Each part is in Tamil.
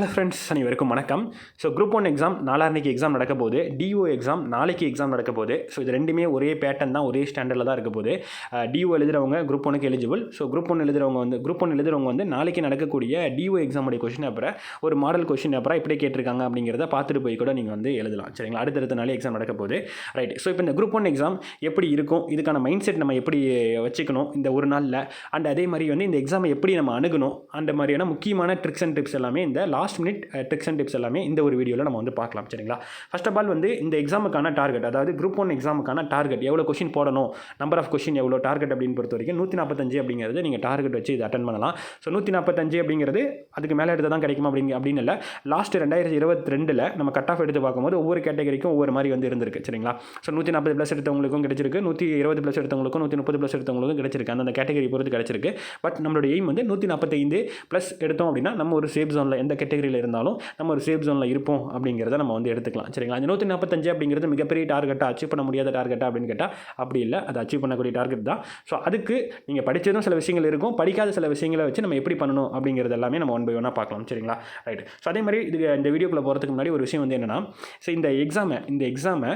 ஹலோ ஃப்ரெண்ட்ஸ் அனைவருக்கும் வணக்கம். ஸோ குரூப் ஒன் எக்ஸாம் நாளான்னைக்கு எக்ஸாம் நடக்க போது டிஓ எக்ஸாம் நாளைக்கு எக்ஸாம் நடக்க போது ஸோ இது ரெண்டுமே ஒரே பேட்டர்ன் தான் ஒரே ஸ்டாண்டர்டில் தான் இருக்க போது டிஓ uh, எழுதுறவங்க குரூப் ஒனுக்கு எலிஜிபிள் ஸோ குரூப் ஒன் எழுதுறவங்க வந்து குரூப் ஒன் எழுதுறவங்க வந்து நாளைக்கு நடக்கக்கூடிய டிஓ எக்ஸாமுடைய கொஷின் அப்புறம் ஒரு மாடல் கொஷின் அப்புறம் இப்படி கேட்டிருக்காங்க அப்படிங்கிறத பார்த்துட்டு போய் கூட நீங்கள் வந்து எழுதலாம். சரிங்களா? அடுத்தடுத்த நாளே எக்ஸாம் நடக்க போது ரைட் ஸோ இப்போ இந்த குரூப் ஒன் எக்ஸாம் எப்படி இருக்கும்? இதுக்கான மைண்ட் செட் நம்ம எப்படி வச்சுக்கணும் இந்த ஒரு நாளில்? அண்ட் அதே மாதிரி வந்து இந்த எக்ஸாமை எப்படி நம்ம அணுகணும்? அந்த மாதிரியான முக்கியமான ட்ரிக்ஸ் அண்ட் டிப்ஸ் எல்லாமே இந்த last minute tricks and tips எல்லாமே இந்த ஒரு வீடியோவில் நம்ம வந்து பார்க்கலாம் சரிங்களா? ஃபர்ஸ்ட் ஆஃப் ஆல் வந்து இந்த எக்ஸாமுக்கான டார்கெட் அதாவது குரூப் ஒன் எக்ஸாமுக்கான டார்கெட் எவ்வளோ கொஷின் போடணும் நம்பர் ஆஃப் கொஷின் எவ்வளோ டார்கெட் அப்படின்னு பொறுத்த வரைக்கும் நூற்றி நாற்பத்தஞ்சு அப்படிங்கிறது நீங்கள் டார்கெட் வச்சு இது அட்டன் பண்ணலாம். ஸோ நூற்றி நாற்பத்தஞ்சு அப்படிங்கிறது அதுக்கு மேலே எடுத்து தான் கிடைக்குமா அப்படிங்க அப்படின்னு இல்லை. லாஸ்ட் ரெண்டாயிரத்தி இருபத்தி ரெண்டில் நம்ம கட் ஆஃப் எடுத்து பார்க்கும்போது ஒவ்வொரு கேட்டகரிக்கும் ஒவ்வொரு மாதிரி வந்து இருந்திருக்கு சரிங்களா? ஸோ நூற்றி நாற்பது ப்ளஸ் எடுத்தவங்களுக்கும் கிடைச்சிருக்கு நூற்றி இருபது ப்ளஸ் எடுத்தவங்களுக்கும் நூற்றி முப்பது ப்ளஸ் எடுத்தவங்களுக்கும் கிடைச்சிருக்கு அந்த கேட்டகரி பொறுத்து கிடைச்சிருக்கு. பட் நம்மளுடைய எய்ம் வந்து நூற்றி நாற்பத்தைந்து ப்ளஸ் எடுத்தோம் அப்படின்னா நம்ம ஒரு சேஃப் ஜோனில் எந்த கேட்டகரியில் இருந்தாலும் நம்ம ஒரு சேஃப் ஜோனில் இருப்போம் அப்படிங்கிறத நம்ம வந்து எடுத்துக்கலாம். சரிங்களா? அந்த நூற்றி நாற்பத்தஞ்சு அப்படிங்கிறது மிகப்பெரிய டார்கெட்டாக அச்சீவ் பண்ண முடியாத டார்கெட்டா அப்படின்னு கேட்டால் அப்படி இல்லை. அது அச்சீவ் பண்ணக்கூடிய டார்கெட் தான். ஸோ அதுக்கு நீங்கள் படித்ததும் சில விஷயங்கள் இருக்கும். படிக்காத சில விஷயங்களை வச்சு நம்ம எப்படி பண்ணணும் அப்படிங்கிறது எல்லாமே நம்ம ஒன் பை ஒன்னாக பார்க்கலாம். சரிங்களா? ரைட் ஸோ அதே மாதிரி இது இந்த வீடியோக்குள்ளே போகிறதுக்கு முன்னாடி ஒரு விஷயம் வந்து என்னென்னா ஸோ இந்த எக்ஸாமை இந்த எக்ஸாமை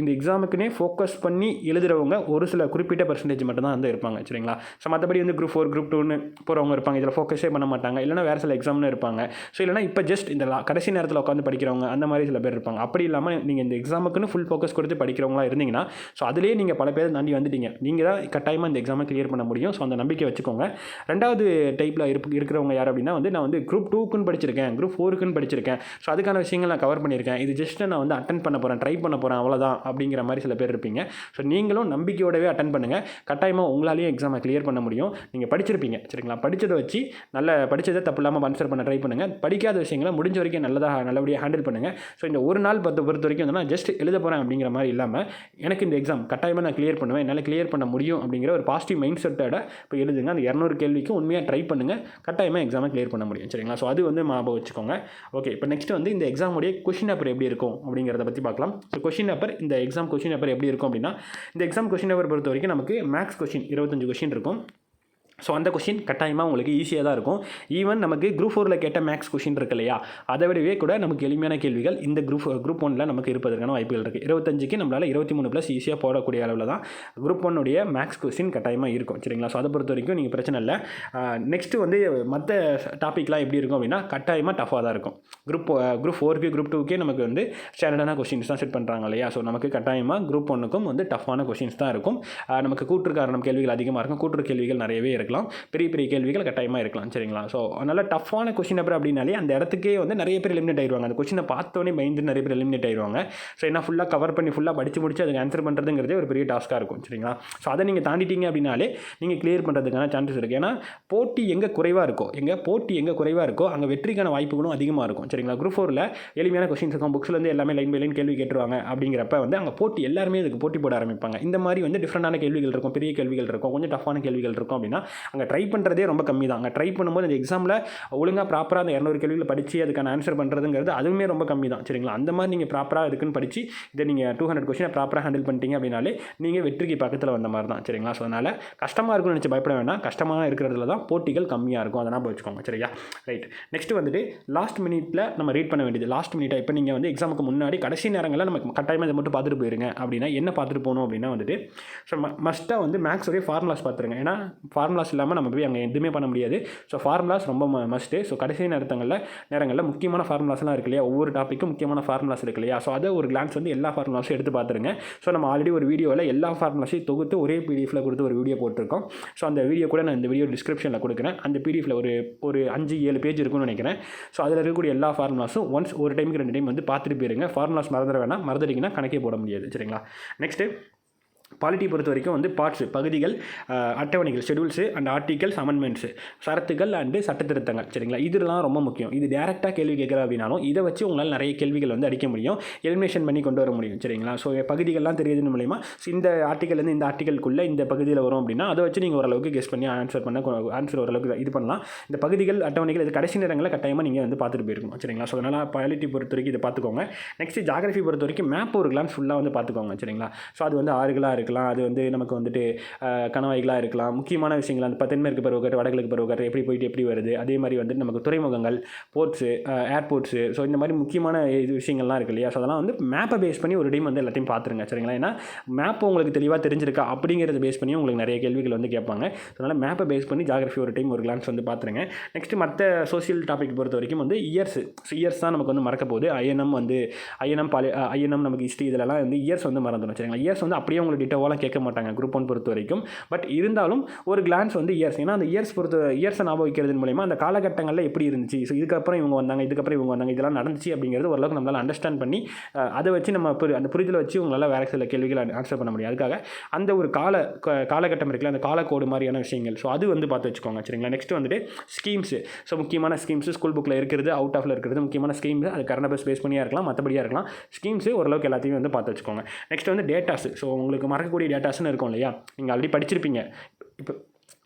இந்த எக்ஸாமுக்குனே ஃபோக்கஸ் பண்ணி எழுதுறவங்க ஒரு சில குறிப்பிட்ட பர்சன்டேஜ் மட்டும் தான் வந்து இருப்பாங்க. சரிங்களா? ஸோ மற்றபடி வந்து குரூப் ஃபோர் குரூப் டூன்னு போகிறவங்க இருப்பாங்க. இதில் ஃபோக்கஸே பண்ண மாட்டாங்க. இல்லைனா வேறு சில எக்ஸாம்னு இருப்பாங்க. ஸோ இல்லைனா இப்போ ஜஸ்ட் இந்த கடைசி நேரத்தில் உட்காந்து படிக்கிறவங்க அந்த மாதிரி சில பேர் இருப்பாங்க. அப்படி இல்லாமல் நீங்கள் இந்த எக்ஸாமுக்குன்னு ஃபுல் ஃபோக்கஸ் கொடுத்து படிக்கிறவங்களா இருந்தீங்கன்னா ஸோ அதிலே நீங்கள் பல பேர் தாண்டி வந்துட்டீங்க. நீங்கள் தான் கட்டாயமாக இந்த எக்ஸாமை கிளியர் பண்ண முடியும். ஸோ அந்த நம்பிக்கை வச்சுக்கோங்க. ரெண்டாவது டைப்பில் இருப்பு இருக்கிறவங்க யார் அப்படின்னா வந்து நான் வந்து குரூப் டூக்குன்னு படிச்சிருக்கேன் குரூப் ஃபோருக்குன்னு படிச்சிருக்கேன். ஸோ அதுக்கான விஷயங்கள் நான் கவர் பண்ணியிருக்கேன். இது ஜஸ்ட் நான் வந்து அட்டன் பண்ண போகிறேன் ட்ரை பண்ண போகிறேன் அவ்வளோதான் அப்படிங்கிற மாதிரி சில பேர் இருப்பீங்க. ஸோ நீங்களும் நம்பிக்கையோடவே அட்டன் பண்ணுங்கள் கட்டாயமாக உங்களாலேயும் எக்ஸாமை கிளியர் பண்ண முடியும். நீங்கள் படிச்சிருப்பீங்க. சரிங்களா? படித்ததை வச்சு நல்ல படித்ததை தப்பு இல்லாமல் ஆன்சர் பண்ண ட்ரை பண்ணுங்கள் பிடிக்காத விஷயங்களை முடிஞ்ச வரைக்கும் நல்லதாக நல்லபடியாக ஹேண்டில் பண்ணுங்கள் ஸோ இந்த ஒரு நாள் பத்து பொறுத்த வரைக்கும் வந்து நான் ஜஸ்ட் எழுத போகிறேன் அப்படிங்கிற மாதிரி இல்லாமல் எனக்கு இந்த எக்ஸாம் கட்டாயமாக நான் கிளியர் பண்ணுவேன். என்னால் கிளியர் பண்ண முடியும் அப்படிங்கிற ஒரு பாசிட்டிவ் மைண்ட் செட்டோட இப்போ எழுதுங்க. அந்த இரநூறு கேள்விக்கும் உண்மையாக ட்ரை பண்ணுங்கள் கட்டாயமாக எக்ஸாமை கிளியர் பண்ண முடியும். சரிங்களா? ஸோ அது வந்து ஞாபகம் வச்சுக்கோங்க. ஓகே இப்போ நெக்ஸ்ட் வந்து இந்த எக்ஸாமுடைய கொஷின் பேப்பர் எப்படி இருக்கும் அப்படிங்கிறத பற்றி பார்க்கலாம். ஸோ கொஷின் பேப்பர் இந்த எக்ஸாம் கொஷின் பேப்பர் எப்படி இருக்கும் அப்படின்னா இந்த எக்ஸாம் கொஷின் பேப்பர் பொறுத்த வரைக்கும் நமக்கு மேக்ஸ் கொஷின் இருபத்தஞ்சு கொஷின் இருக்கும். ஸோ அந்த கொஷின் கட்டாயமாக உங்களுக்கு ஈஸியாக தான் இருக்கும். ஈவன் நமக்கு குரூப் ஃபோரில் கேட்ட மேக்ஸ் கொஷின் இருக்கு இல்லையா? அதை விடவே கூட நமக்கு எளிமையான கேள்விகள் இந்த குரூப் குரூப் ஒனில் நமக்கு இருப்பதற்கான வாய்ப்புகள் இருக்குது இருபத்தஞ்சுக்கு நம்மளால் இருபத்தி மூணு ப்ளஸ் ஈஸியாக போடக்கூடிய அளவில் தான் குரூப் ஒன்னுடைய மேக்ஸ் கொஷின் கட்டாயமாக இருக்கும். சரிங்களா? ஸோ அதை பொறுத்த வரைக்கும் நீங்கள் பிரச்சனை இல்லை. நெக்ஸ்ட்டு வந்து மற்ற டாப்பிக்லாம் எப்படி இருக்கும் அப்படின்னா கட்டாயமாக டஃபாக தான் இருக்கும். குரூப் குரூப் ஃபோருக்கு குரூப் டூக்கே நமக்கு வந்து ஸ்டாண்டர்டான கொஷின்ஸ் தான் செட் பண்ணுறாங்க இல்லையா? ஸோ நமக்கு கட்டாயமாக குரூப் ஒன்றுக்கும் வந்து டஃப்பான கொஷின்ஸ் தான் இருக்கும். Uh, நமக்கு கூற்று காரணம் கேள்விகள் அதிகமாக இருக்கும். கூற்று கேள்விகள் நிறையவே இருக்கலாம். பெரிய பெரிய கேள்விகள் கட்டாயமாக இருக்கலாம். சரிங்களா? ஸோ அதனால் டஃப்பான கொஷின் அப்புறம் அப்படின்னாலே அந்த இடத்துக்கே வந்து நிறைய பேர் எலிமினேட் ஆயிடுவாங்க. அந்த கொஷினை பார்த்தோன்னே பயந்து நிறைய பேர் எலிமினேட் ஆயிடுவாங்க. ஸோ என்ன ஃபுல்லாக கவர் பண்ணி ஃபுல்லாக படித்து முடிச்சு அதுக்கு ஆன்சர் பண்ணுறதுங்கிறதே ஒரு பெரிய டாஸ்க்காக இருக்கும். சரிங்களா? ஸோ அதை நீங்கள் தாண்டிட்டீங்க அப்படின்னாலே நீங்கள் கிளியர் பண்ணுறதுக்கான சான்சஸ் இருக்குது ஏன்னா போட்டி எங்கே குறைவாக இருக்கோ எங்கே போட்டி எங்கே குறைவாக இருக்கோ அங்கே வெற்றிக்கான வாய்ப்புகளும் அதிகமாக இருக்கும். சரி சரிங்களா? குரூப் ஃபோரில் எளிமையான கொஷின்ஸ் இருக்கும். புக்ஸ்லேருந்து எல்லாமே லைன் பை லைன் கேள்வி கேட்டுருவாங்க அப்படிங்கிறப்ப வந்து அங்கே போட்டி எல்லாருமே அதுக்கு போட்டி போட ஆரம்பிப்பாங்க. இந்த மாதிரி வந்து டிஃப்ரெண்டான கேள்விகள் இருக்கும். பெரிய கேள்விகள் இருக்கும். கொஞ்சம் டஃப்பான கேள்விகள் இருக்கும் அப்படின்னா அங்கே ட்ரை பண்ணுறதே ரொம்ப கம்மி தான். அங்கே ட்ரை பண்ணும்போது அந்த எக்ஸாமில் ஒழுங்காக ப்ராப்பராக அந்த இரநூறு கேள்விகள் படித்து அதுக்கான ஆன்சர் பண்ணுறதுங்கிறது அதுவுமே ரொம்ப கம்மி தான். சரிங்களா? அந்த மாதிரி நீங்கள் ப்ராப்பராக இருக்குன்னு படித்து இதை நீங்கள் டூ ஹண்ட்ரட் கொஸ்டினை ப்ராப்பராக ஹேண்டில் பண்ணிட்டீங்க அப்படின்னாலே நீங்கள் வெற்றிக்கு பக்கத்தில் வந்த மாதிரி தான். சரிங்களா? ஸோ அதனால் கஷ்டமாக இருக்கும்னு நினச்சி பயப்பட வேண்டாம் கஷ்டமாக இருக்கிறதுல தான் போட்டிகள் கம்மியாக இருக்கும். அதனால் வச்சுக்கோங்க. சரியா? ரைட் நெக்ஸ்ட் வந்துட்டு லாஸ்ட் மினிட்ல நம்ம ரீட் பண்ண வேண்டியது. லாஸ்ட் மினிட்டாக இப்போ நீங்கள் வந்து எக்ஸாமுக்கு முன்னாடி கடைசி நேரங்களில் நம்ம கட்டாயமாக இதை மட்டும் பார்த்துட்டு போயிருங்க. அப்படின்னா என்ன பார்த்துட்டு போகணும் அப்படின்னா வந்துட்டு ஸோ மஸ்ட்டாக வந்து மேக்ஸோடைய ஃபார்முலாஸ் பார்த்துருங்க. ஏன்னா ஃபார்முலாஸ் இல்லாமல் நம்ம போய் அங்கே எதுவுமே பண்ண முடியாது. ஸோ ஃபார்முலாஸ் ரொம்ப மஸ்ட்டு ஸோ கடைசி நேரத்தங்களில் நேரங்களில் முக்கியமான ஃபார்முலாஸ்லாம் இருக்கு இல்லையா? ஒவ்வொரு டாப்பிக்கும் முக்கியமான ஃபார்முலாஸ் இருக்கு இல்லையா? ஸோ அதை ஒரு கிளான்ஸ் வந்து எல்லா ஃபார்முலாஸும் எடுத்து பார்த்துருங்க. ஸோ நம்ம ஆல்ரெடி ஒரு வீடியோவில் எல்லா ஃபார்முலாஸையும் தொகுத்து ஒரே பிடிஎஃபில் கொடுத்து ஒரு வீடியோ போட்டிருக்கோம். ஸோ அந்த வீடியோ கூட நான் இந்த வீடியோ டிஸ்கிரிப்ஷனில் கொடுக்குறேன். அந்த பிடிஎஃபில் ஒரு ஒரு அஞ்சு ஏழு பேஜ் இருக்கும்னு நினைக்கிறேன். ஸோ அதில் இருக்கக்கூடிய எல்லா ஃபார்முலாஸும் ஒன்ஸ் ஒரு டைமுக்கு ரெண்டு டைம் வந்து பார்த்துட்டு போயிருங்க. ஃபார்முலாஸ் மறந்துட வேணாம். மறந்துட்டிங்கன்னா கணக்கே போட முடியாது. சரிங்களா? நெக்ஸ்ட்டு பாலிட்டி பொறுத்த வரைக்கும் வந்து பார்ட்ஸு பகுதிகள் அட்டவணைகள் ஷெடியூல்ஸு அண்ட் ஆர்டிகல்ஸ் அமெண்ட்மெண்ட்ஸு சரத்துகள் அண்டு சட்டத்திருத்தங்கள் சரிங்களா? இதெல்லாம் ரொம்ப முக்கியம். இது டேரெக்டாக கேள்வி கேட்குற அப்படின்னாலும் இதை வச்சு உங்களால் நிறைய கேள்விகள் வந்து அடிக்க முடியும். எலிமினேஷன் பண்ணி கொண்டு வர முடியும் சரிங்களா? ஸோ பகுதிகள்லாம் தெரியுதுன்னு மூலிமா இந்த ஆர்டிகல்லேருந்து இந்த ஆர்டிகலுக்குள்ளே இந்த பகுதியில் வரும் அப்படின்னா அதை வச்சு நீங்கள் ஓரளவுக்கு கெஸ் பண்ணி ஆன்சர் பண்ண ஆன்சர் ஓரளவுக்கு இது பண்ணலாம். இந்த பகுதிகள் அட்டவணைகள் இது கடைசி நேரங்களில் கட்டாயமாக நீங்கள் வந்து பார்த்துட்டு போயிருக்கணும் சரிங்களா? ஸோ அதனால் பாலிட்டி பொறுத்த வரைக்கும் இதை பார்த்துக்கோங்க. நெக்ஸ்ட் ஜாகிரஃபி பொறுத்த வரைக்கும் மேப் ஒரு கிளான்ஸ் ஃபுல்லாக வந்து பார்த்துக்கோங்க சரிங்களா? ஸோ அது வந்து ஆறுகளாக இருக்கலாம். அது வந்து நமக்கு வந்துட்டு கணவாய்களாக இருக்கலாம். முக்கியமான விஷயங்கள் அந்த தென்மேற்கு பருவக்காற்று வடகிழக்கு பருவக்காற்று எப்படி போயிட்டு எப்படி வருது? அதே மாதிரி வந்துட்டு நமக்கு துறைமுகங்கள் போர்ட்ஸு ஏர்போர்ட்ஸு ஸோ இந்த மாதிரி முக்கியமான இது விஷயங்கள்லாம் இருக்கு இல்லையா? ஸோ அதெல்லாம் வந்து மேப்பை பேஸ் பண்ணி ஒரு டீம் வந்து எல்லாத்தையும் பார்த்துருங்க சரிங்களா? ஏன்னா மேப் உங்களுக்கு தெளிவாக தெரிஞ்சிருக்கா அப்படிங்கிறத பேஸ் பண்ணி உங்களுக்கு நிறைய கேள்விகள் வந்து கேட்பாங்க. அதனால் மேப்பை பேஸ் பண்ணி ஜாகிரஃபி ஒரு டைம் ஒரு கிளான்ஸ் வந்து பார்த்துருங்க. நெக்ஸ்ட் மற்ற சோஷியல் டாபிக் பொறுத்த வரைக்கும் வந்து இயர்ஸ் இயர்ஸ் தான் நமக்கு வந்து மறக்க போகுது. ஐஎன்எம் வந்து ஐஎன்எம் பாலி ஐஎன்எம் நமக்கு ஹிஸ்ட்ரி இதெல்லாம் வந்து இயர்ஸ் வந்து மறந்துடும் சரிங்களா? இயர்ஸ் வந்து அப்படியே உங்களுக்கு டிட்டோவாலாம் கேட்க மாட்டாங்க குரூப் ஒன் பொறுத்த வரைக்கும். பட் இருந்தாலும் ஒரு கிளான்ஸ் வந்து இயர்ஸ் ஏன்னா அந்த இயர்ஸ் பொறுத்த இயர்ஸை ஞாபகம் வைக்கிறது மூலயமா அந்த காலகட்டங்களில் எப்படி இருந்துச்சு? ஸோ இதுக்கப்புறம் இவங்க வந்தாங்க இதுக்கப்புறம் இவங்க வந்தாங்க இதெல்லாம் நடந்துச்சு அப்படிங்கிறது ஓரளவுக்கு நம்மளால் அண்டர்ஸ்டாண்ட் பண்ணி அதை வச்சு நம்ம புரி- அந்த புரிதலை வச்சு உங்களால் வேறு சில கேள்விகளை ஆன்சர் பண்ண முடியும். அதுக்காக அந்த ஒரு கால க- காலகட்டம் இருக்குல்ல அந்த காலக்கோடு மாதிரியான விஷயங்கள். ஸோ அது வந்து பார்த்து வச்சுக்கோங்க சரிங்களா? நெக்ஸ்ட் வந்துட்டு ஸ்கீம்ஸு ஸோ முக்கியமான ஸ்கீம்ஸ் ஸ்கூல் புக்கில் இருக்கிறது அவுட் ஆஃபில் இருக்கிறது முக்கியமான ஸ்கீம்ஸ் அது கரண்ட் அஃபேர்ஸ் பேஸ் பண்ணியாக இருக்கலாம் மற்றபடியாக இருக்கலாம். ஸ்கீம்ஸு ஓரளவுக்கு எல்லாத்தையும் வந்து பார்த்து வச்சுக்கோங்க. நெக்ஸ்ட் வந்து டேட்டாஸ் ஸோ உங்களுக்கு மறக்கக்கூடிய டேட்டாஸ்னு இருக்கும் இல்லையா? நீங்கள் ஆல்ரெடி படிச்சிருப்பீங்க. இப்போ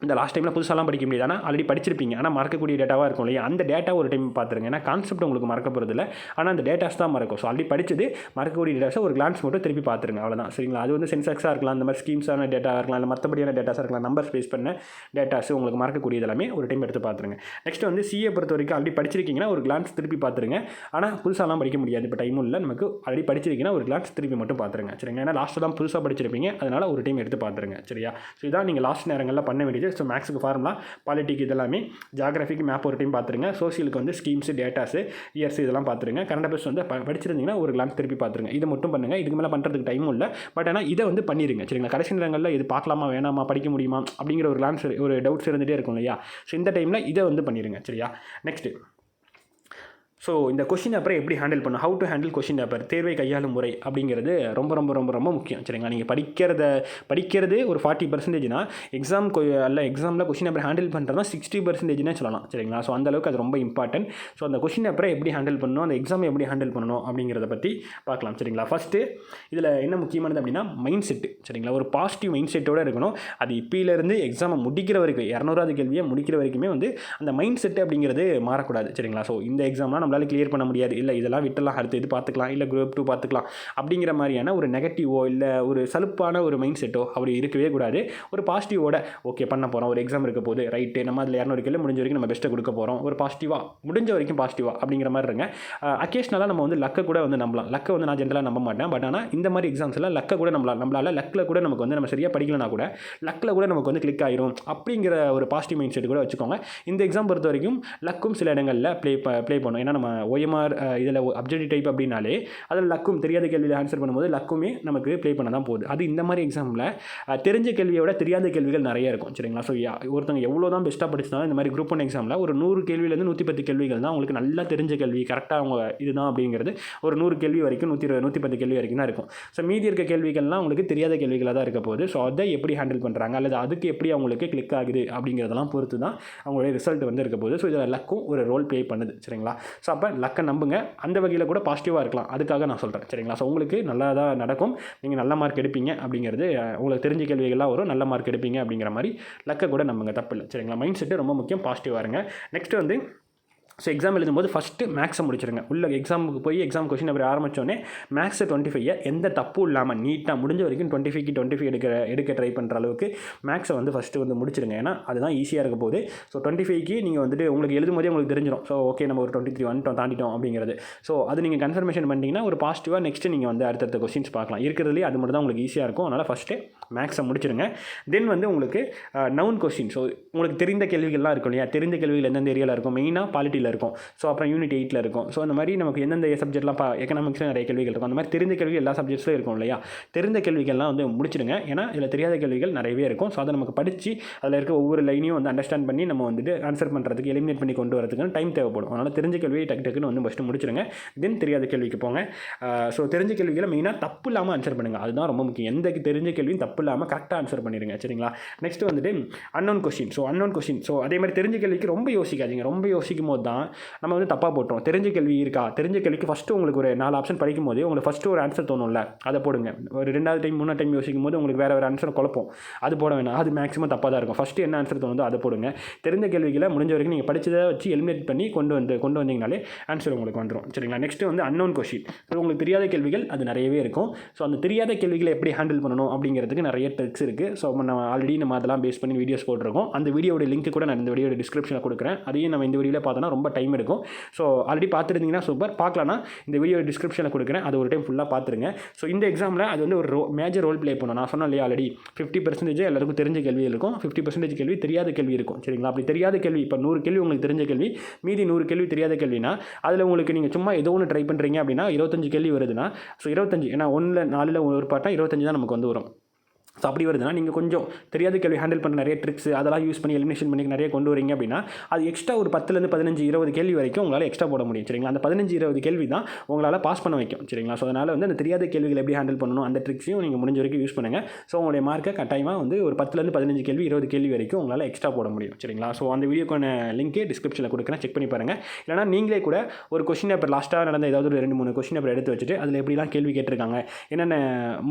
இந்த லாஸ்ட் டைமில் புதுசாலாம் படிக்க முடியாது. ஆனால் ஆல்ரெடி படிச்சிருப்பீங்க. ஆனால் மறக்கக்கூடிய டேட்டாவாக இருக்கும் இல்லையா? அந்த டேட்டா ஒரு டைம் பார்த்துருங்க. ஏன்னா கான்செப்ட் உங்களுக்கு மறக்க போகிறது இல்லை ஆனால் அந்த டேட்டாஸ் தான் மறக்கும். ஸோ ஆல்ரெடி படித்தது மறக்கக்கூடிய டேட்டாஸை ஒரு கிளான்ஸ் மட்டும் திருப்பி பார்த்துருங்க. அவ்வளோதான் சரிங்களா? அது வந்து சென்செக்ஸாக இருக்கலாம் அந்த மாதிரி ஸ்கீம்ஸான டேட்டாக இருக்கலாம் இல்லை மற்றபடியான டேட்டாஸாக இருக்கலாம் நம்பர் ஸ்பேஸ் பண்ண டேட்டாஸ் உங்களுக்கு மறக்கக்கூடியது எல்லாமே ஒரு டைம் எடுத்து பார்த்துருங்க. நெக்ஸ்ட் வந்து சிஏ பொறுத்த வரைக்கும் ஆல்ரெடி படிச்சிருக்கீங்கன்னா ஒரு கிளான்ஸ் திருப்பி பார்த்துருங்க. ஆனால் புதுசாலாம் படிக்க முடியாது. இப்போ டைமும் இல்லை. நமக்கு ஆல்ரெடி படிச்சிருக்கீங்கன்னா ஒரு கிளான்ஸ் திருப்பி மட்டும் பார்த்துருங்க. சரிங்க ஏன்னா லாஸ்ட்டு தான் புதுசாக படிச்சிருப்பீங்க. அதனால் ஒரு டைம் எடுத்து பார்த்துருங்க. சரியா? ஸோ இதான் நீங்கள் லாஸ்ட் நேரங்களில் பண்ண வேண்டியது. ஸோ மேக்ஸுக்கு ஃபார்முலா பாலிட்டிக் இதெல்லாமே ஜாகிரபிக்கு மேப் ஒரு டைம் பார்த்துருங்க சோசியலுக்கு வந்து ஸ்கீம்ஸ் டேட்டாஸு இயர்ஸ் இதெல்லாம் பார்த்துருங்க கரண்ட் அஃபேர்ஸ் வந்து ப- படிச்சிருந்தீங்கன்னா ஒரு கிளான்ஸ் திருப்பி பார்த்துருங்க. இதை மட்டும் பண்ணுங்கள் இதுக்கு மேலே பண்ணுறதுக்கு டைமும் இல்லை பட் ஆனால் இதை வந்து பண்ணிடுங்க சரிங்களா? கடைசி நேரங்களில் இது பார்க்கலாமா வேணாமா படிக்க முடியுமா அப்படிங்கிற ஒரு கிளான்ஸ் ஒரு டவுட்ஸ் இருந்துகிட்டே இருக்கும் இல்லையா? ஸோ இந்த டைமில் இதை வந்து பண்ணிடுங்க சரியா? நெக்ஸ்ட்டு ஸோ இந்த கொஷின் பேப்பரை எப்படி ஹேண்டில் பண்ணும் how to handle question paper தேர்வை கையாளும் முறை அப்படிங்கிறது ரொம்ப ரொம்ப ரொம்ப ரொம்ப முக்கியம். சரிங்களா? நீங்கள் படிக்கிறத படிக்கிறது ஒரு ஃபார்ட்டி பர்சன்டேஜ்னா எக்ஸாம் அல்ல எக்ஸாமில் கொஷின் பேப்பர் ஹேண்டில் பண்ணுறதுனா சிக்ஸ்டி பர்சன்டேஜ்னே சொல்லலாம். சரிங்களா? ஸோ அந்தளவுக்கு அது ரொம்ப இம்பார்ட்டன்ட் ஸோ அந்த கொஷின் பேப்பரை எப்படி ஹேண்டில் பண்ணணும்? அந்த எக்ஸாம் எப்படி ஹேண்டில் பண்ணணும்? அப்படிங்கிறத பற்றி பார்க்கலாம். சரிங்களா? ஃபஸ்ட்டு இதில் என்ன முக்கியமானது அப்படின்னா மைண்ட் செட்டு சரிங்களா? ஒரு பாசிட்டிவ் மைண்ட் செட்டோடு இருக்கணும். அது இப்பயிலேருந்து எக்ஸாமை முடிக்கிற வரைக்கும் இரநூறாவது கேள்வியை முடிக்கிற வரைக்குமே வந்து அந்த மைண்ட் செட்டு அப்படிங்கிறது மாறக்கூடாது. சரிங்களா? ஸோ இந்த எக்ஸாம்லாம் நம்மளால் கிளியர் பண்ண முடியாது. இல்லை இதெல்லாம் விட்டலாம் அடுத்து இது பார்த்துக்கலாம் இல்லை குரூப் டூ பார்த்துக்கலாம். அப்படிங்கிற மாதிரியான ஒரு நெகட்டிவோ இல்லை ஒரு சலுப்பான ஒரு மைண்ட் செட்டோ அப்படி இருக்கவே கூடாது. ஒரு பாசிட்டிவோட ஓகே பண்ண போகிறோம் ஒரு எக்ஸாம் இருக்க போது ரைட்டு நம்ம அதில் இரநூறு கிலோ முடிஞ்ச வரைக்கும் நம்ம பெஸ்ட்டை கொடுக்க போகிறோம் ஒரு பாசிட்டிவாக முடிஞ்ச வரைக்கும் பாசிட்டிவாக அப்படிங்கிற மாதிரி இருங்க. அக்கேஷனலாக நம்ம வந்து லக்கை கூட வந்து நம்பலாம். லக்கை வந்து நான் ஜென்ரலாக நம்ப மாட்டேன். பட் ஆனால் இந்த மாதிரி எக்ஸாம்ஸில் லக்கை கூட நம்மளால் நம்மளால் லக்கில் கூட நமக்கு வந்து நம்ம சரியாக படிக்கலனா கூட லக்கில் கூட நமக்கு வந்து கிளிக் ஆயிரும். அப்படிங்கிற ஒரு பாசிட்டிவ் மைண்ட் செட் கூட வச்சுக்கோங்க. இந்த எக்ஸாம் பொறுத்த வரைக்கும் லக்கும் சில இடங்களில் ப்ளே ப்ளே பண்ணும். ஏன்னா நம்ம ஓஎம்ஆர் இதில் அப்ஜெக்டிவ் டைப் அப்படின்னாலே அதில் லக்கும் தெரியாத கேள்வியில் ஆன்சர் பண்ணும்போது லக்குமே நமக்கு ப்ளே பண்ண தான் போகுது. அது இந்த மாதிரி எக்ஸாமில் தெரிஞ்ச கேள்வியை விட தெரியாத கேள்விகள் நிறைய இருக்கும் சரிங்களா? ஸோ ஒருத்தவங்க எவ்வளோ தான் பெஸ்ட்டாக படிச்சிருந்தாலும் இந்த மாதிரி குரூப் ஒன் எக்ஸாமில் ஒரு நூறு கேள்வியிலேருந்து நூற்றி பத்து கேள்விகள் தான் உங்களுக்கு நல்லா தெரிஞ்ச கேள்வி கரெக்டாக அவங்க இதுதான் அப்படிங்கிறது ஒரு நூறு கேள்வி வரைக்கும் நூற்றி இருபது நூற்றி பத்து கேள்வி வரைக்கும் தான் இருக்கும். ஸோ மீதி இருக்க கேள்விகள்லாம் உங்களுக்கு தெரியாத கேள்விகளாக தான் இருக்க போகுது. ஸோ அதை எப்படி ஹேண்டில் பண்ணுறாங்க அல்லது அதுக்கு எப்படி அவங்களுக்கு கிளிக் ஆகுது அப்படிங்கிறதெல்லாம் பொறுத்து தான் அவங்களுடைய ரிசல்ட் வந்து இருக்க போகுது. ஸோ இதில் லக்கும் ஒரு ரோல் ப்ளே பண்ணுது சரிங்களா? ஸோ அப்போ லக்கை நம்புங்க. அந்த வகையில் கூட பாசிட்டிவாக இருக்கலாம். அதுக்காக நான் சொல்கிறேன் சரிங்களா? ஸோ உங்களுக்கு நல்லா தான் நடக்கும். நீங்கள் நல்ல மார்க் எடுப்பீங்க அப்படிங்கிறது உங்களுக்கு தெரிஞ்ச கேள்விகள்லாம் வரும். நல்ல மார்க் எடுப்பீங்க அப்படிங்கிற மாதிரி லக்கை கூட நம்புங்க. தப்பு இல்லை சரிங்களா? மைண்ட் செட்டு ரொம்ப முக்கியம். பாசிட்டிவாக இருங்க. நெக்ஸ்ட் வந்து ஸோ எக்ஸாம் எழுதும்போது ஃபஸ்ட்டு மேக்ஸை முடிச்சிருங்க. உள்ள எக்ஸாமுக்கு போய் எக்ஸாம் கொஷின் அப்படி ஆரம்பித்தோடனே மேக்ஸை டுவெண்ட்டி ஃபைவ் எந்த தப்பும் இல்லாமல் நீட்டாக முடிஞ்ச வரைக்கும் டுவெண்ட்டி ஃபைவ்க்கு டுவெண்ட்டி ஃபைவ் எடுக்க எடுக்க ட்ரை பண்ணுற அளவுக்கு மேக்ஸை வந்து ஃபஸ்ட்டு வந்து முடிச்சிருங்க. ஏன்னா அதுதான் ஈஸியாக இருக்க போகுது. ஸோ டுவெண்ட்டி ஃபைவ்க்கு நீங்கள் வந்துட்டு உங்களுக்கு எழுதும் போதே உங்களுக்கு தெரிஞ்சிடும் ஸோ ஓகே நம்ம ஒரு டுவெண்ட்டி த்ரீ வந்துட்டோம் தாண்டிட்டோம் அப்படிங்கிறது. ஸோ அது நீங்கள் கன்ஃபர்மேஷன் பண்ணிட்டீங்கன்னா ஒரு பாசிட்டிவாக நெக்ஸ்ட்டு நீங்கள் வந்து அடுத்தடுத்த கொஸ்டின்ஸ் பார்க்கலாம். இருக்கிறதுலேயே அது மட்டும் தான் உங்களுக்கு ஈஸியாக இருக்கும். அதனால் ஃபஸ்ட்டு மேக்ஸை முடிச்சிருங்க. தென் வந்து உங்களுக்கு நவுன் கொஸ்டின் ஸோ உங்களுக்கு தெரிந்த கேள்விகள்லாம் இருக்கும் இல்லையா? தெரிந்த கேள்விகள் எந்தெந்த ஏரியாவில் இருக்கும்? மெயினாக பாலிட்டியில் இருக்கும். ஸோ அப்புறம் யூனிட் எயிட்டில் இருக்கும். ஸோ அந்த மாதிரி நமக்கு எந்தெந்த சப்ஜெக்ட்லாம் பா எக்கனாமிக்ஸில் நிறைய கேள்விகள் இருக்கும். அந்த மாதிரி தெரிந்த கேள்வி எல்லா சப்ஜெக்ட்ஸ்லையும் இருக்கும் இல்லையா? தெரிந்த கேள்விகள்லாம் வந்து முடிச்சிடுங்க. ஏன்னா இதில் தெரியாத கேள்விகள் நிறையவே இருக்கும். ஸோ அதை நமக்கு படித்து அதில் இருக்க ஒவ்வொரு லைனையும் வந்து அண்டர்ஸ்டாண்ட் பண்ணி நம்ம வந்துட்டு ஆன்சர் பண்ணுறதுக்கு எலிமினேட் பண்ணி கொண்டு வரதுக்கு டைம் தேவைப்படும். அதனால் தெரிஞ்ச கேள்வியை டக்கு டக்குன்னு வந்து ஃபஸ்ட்டு முடிச்சிடுங்க. தென் தெரியாத கேள்விக்கு போங்க. ஸோ தெரிஞ்ச கேள்விகளை மெயினாக தப்பு இல்லாமல் ஆன்சர் பண்ணுங்கள் அதுதான் ரொம்ப முக்கியம். எந்த தெரிஞ்ச கேள்வியும் தப்பு இல்லாமல் கரெக்டாக ஆன்சர் பண்ணிடுங்க. சரிங்களா? நெக்ஸ்ட் வந்துட்டு unknown question so unknown question so அதே மாதிரி தெரிஞ்ச கேள்விக்கு ரொம்ப யோசிக்காதீங்க. ரொம்ப யோசிக்கும் போது தான் தான் நம்ம வந்து தப்பாக போட்டோம். தெரிஞ்ச கேள்வி இருக்கா? தெரிஞ்ச கேள்விக்கு ஃபஸ்ட்டு உங்களுக்கு ஒரு நாலு ஆப்ஷன் படிக்கும் போதே உங்களுக்கு ஃபஸ்ட்டு ஒரு ஆன்சர் தோணும்ல அதை போடுங்க. ஒரு ரெண்டாவது டைம் மூணாவது டைம் யோசிக்கும் போது உங்களுக்கு வேறு வேறு ஆன்சர் குழப்பம். அது போட வேணாம். அது மேக்ஸிமம் தப்பாக தான் இருக்கும். ஃபஸ்ட்டு என்ன ஆன்சர் தோணுதோ அதை போடுங்க. தெரிஞ்ச கேள்விகளை முடிஞ்ச வரைக்கும் நீங்கள் படிச்சதை வச்சு எலிமினேட் பண்ணி கொண்டு வந்து கொண்டு வந்தீங்கனாலே ஆன்சர் உங்களுக்கு வந்துடும் சரிங்களா? நெக்ஸ்ட்டு வந்து அன்னோன் கொஷின் ஸோ உங்களுக்கு தெரியாத கேள்விகள் அது நிறையவே இருக்கும். ஸோ அந்த தெரியாத கேள்விகளை எப்படி ஹேண்டில் பண்ணணும் அப்படிங்கிறதுக்கு நிறைய ட்ரிக்ஸ் இருக்குது ஸோ நம்ம ஆல்ரெடி நம்ம அதெல்லாம் பேஸ் பண்ணி வீடியோஸ் போட்டிருக்கோம். அந்த வீடியோட லிங்க் கூட நான் இந்த வீடியோட டிஸ்கிரிப்ஷனில் கொடுக்குறேன். அதையும் நம்ம இந்த வீடியோவில் பார்த்தோன்னா ரொம்ப ரொம்ப டைம் எடுக்கும். ஸோ ஆல்ரெடி பார்த்துருந்தீங்கன்னா சூப்பர் பார்க்கலன்னா இந்த வீடியோ டிஸ்கிரிப்ஷனில் கொடுக்குறேன். அது ஒரு டைம் ஃபுல்லாக பார்த்துருங்க. ஸோ இந்த எக்ஸாமில் அது வந்து ஒரு ரோ மேஜர் ரோல் ப்ளே பண்ணணும் நான் சொன்னேன் இல்லையா ஆல்ரெடி ஃபிஃப்டி பர்சன்டேஜ் எல்லாருக்கும் தெரிஞ்ச கேள்வி இருக்கும். ஃபிஃப்டி பர்சன்டேஜ் கேள்வி தெரியாத கேள்வி இருக்கும். சரிங்களா? அப்படி தெரியாத கேள்வி இப்போ நூறு கேள்வி உங்களுக்கு தெரிஞ்ச கேள்வி மீதி நூறு கேள்வி தெரியாத கேள்வினா அதில் உங்களுக்கு நீங்கள் சும்மா ஏதோ ஒன்று ட்ரை பண்ணுறீங்க அப்படின்னா இருபத்தஞ்சு கேள்வி வருதுன்னா ஸோ இருபத்தஞ்சு ஏன்னா ஒன்றில் நாலில் ஒரு பாட்டா இருபத்தஞ்சு தான் நமக்கு வந்து வரும். ஸோ அப்படி வருதுன்னா நீங்கள் கொஞ்சம் தெரியாத கேள்வி ஹேண்டில் பண்ண நிறைய ட்ரிக்ஸ் அதெல்லாம் யூஸ் பண்ணி எலிமினேஷன் பண்ணி நிறைய கொண்டு வரீங்க அப்படின்னா அது எக்ஸ்ட்ரா ஒரு பத்துலேருந்து பதினஞ்சு இருபது கேள்வி வரைக்கும் உங்களால் எக்ஸ்ட்ரா போட முடியும். சரிங்களா? அந்த பதினஞ்சு இருபது கேள்வி தான் உங்களால் பாஸ் பண்ண வைக்கும். சரிங்களா? ஸோ அதனால் வந்து அந்த தெரியாத கேள்விகள் எப்படி ஹேண்டில் பண்ணணும் அந்த ட்ரிக்ஸையும் நீங்கள் முடிஞ்ச வரைக்கும் யூஸ் பண்ணுங்கள் ஸோ உங்களுடைய மார்க்கை கட்டாயமாக வந்து ஒரு பத்துலேருந்து பதினஞ்சு கேள்வி இருபது கேள்வி வரைக்கும் உங்களால் எக்ஸ்ட்ரா போட முடியும். சரிங்களா? ஸோ அந்த வீடியோக்கான லிங்க்கே டிஸ்கிரிப்ஷனில் கொடுக்குறேன். செக் பண்ணி பாருங்கள் இல்லைனா நீங்களே கூட ஒரு கொஷின் பேப்பர் லாஸ்ட்டாக நடந்த ஏதாவது ஒரு ரெண்டு மூணு கொஷின் பேப்பர் எடுத்து வச்சுட்டு அதில் எப்படிலாம் கேள்வி கேட்டிருக்காங்க என்னென்ன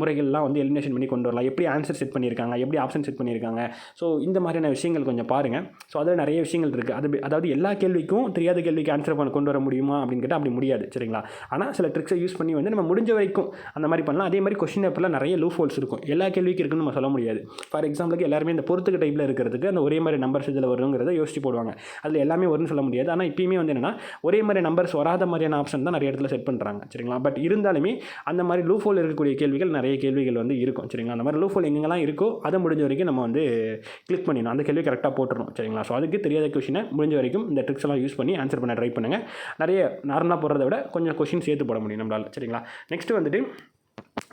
முறைகள்லாம் வந்து எலிமினேஷன் பண்ணி கொண்டு வரலாம் எப்படி ஆன்சர் செட் பண்ணியிருக்காங்க எப்படி ஆப்ஷன் செட் பண்ணியிருக்காங்க. ஸோ இந்த மாதிரியான விஷயங்கள் கொஞ்சம் பாருங்கள் ஸோ அதில் நிறைய விஷயங்கள் இருக்குது அது அதாவது எல்லா கேள்விக்கும் தெரியாத கேள்விக்கு ஆன்சர் பண்ண கொண்டு வர முடியுமா அப்படின்னு கேட்டால் அப்படி முடியாது சரிங்களா? ஆனால் சில ட்ரிக்ஸை யூஸ் பண்ணி வந்து நம்ம முடிஞ்ச வரைக்கும் அந்த மாதிரி பண்ணலாம். அதே மாதிரி கொஷின் பேப்பரில் நிறைய லூ ஹோல்ஸ் இருக்கும். எல்லா கேள்விக்கு இருக்குன்னு நம்ம சொல்ல முடியாது. ஃபார் எக்ஸாம்பிளுக்கு எல்லாருமே இந்த பொறுத்துக்கு டைப்பில் இருக்கிறதுக்கு அந்த ஒரே மாதிரி நம்பர்ஸ் இதில் வருங்கிறத யோசிச்சு போடுவாங்க. அதில் எல்லாமே வரும்னு சொல்ல முடியாது. ஆனால் இப்பயுமே வந்து என்னென்னா ஒரே மாதிரி நம்பர்ஸ் வராத மாதிரியான ஆப்ஷன் தான் நிறைய இடத்துல செட் பண்ணுறாங்க சரிங்களா? பட் இருந்தாலுமே அந்த மாதிரி லூ ஃபோல் இருக்கக்கூடிய கேள்விகள் நிறைய கேள்விகள் வந்து இருக்கும் சரிங்களா? அந்த மாதிரி லூ ஹோல் எங்கெல்லாம் இருக்கோ அதை முடிஞ்ச வரைக்கும் நம்ம வந்து கிளிக் பண்ணிடணும். அந்த கேள்வி கரெக்டாக போட்டுடணும் சரிங்களா? ஸோ அதுக்கு தெரியாத கொஷினை முடிஞ்ச வரைக்கும் இந்த ட்ரிக்ஸ் எல்லாம் யூஸ் பண்ணி ஆன்சர் பண்ண ட்ரை பண்ணுங்கள் நிறைய நார்மலாக போடுறத விட கொஞ்சம் கொஷின் சேர்த்து போட முடியும் நம்மளால் சரிங்களா? நெக்ஸ்ட் வந்துட்டு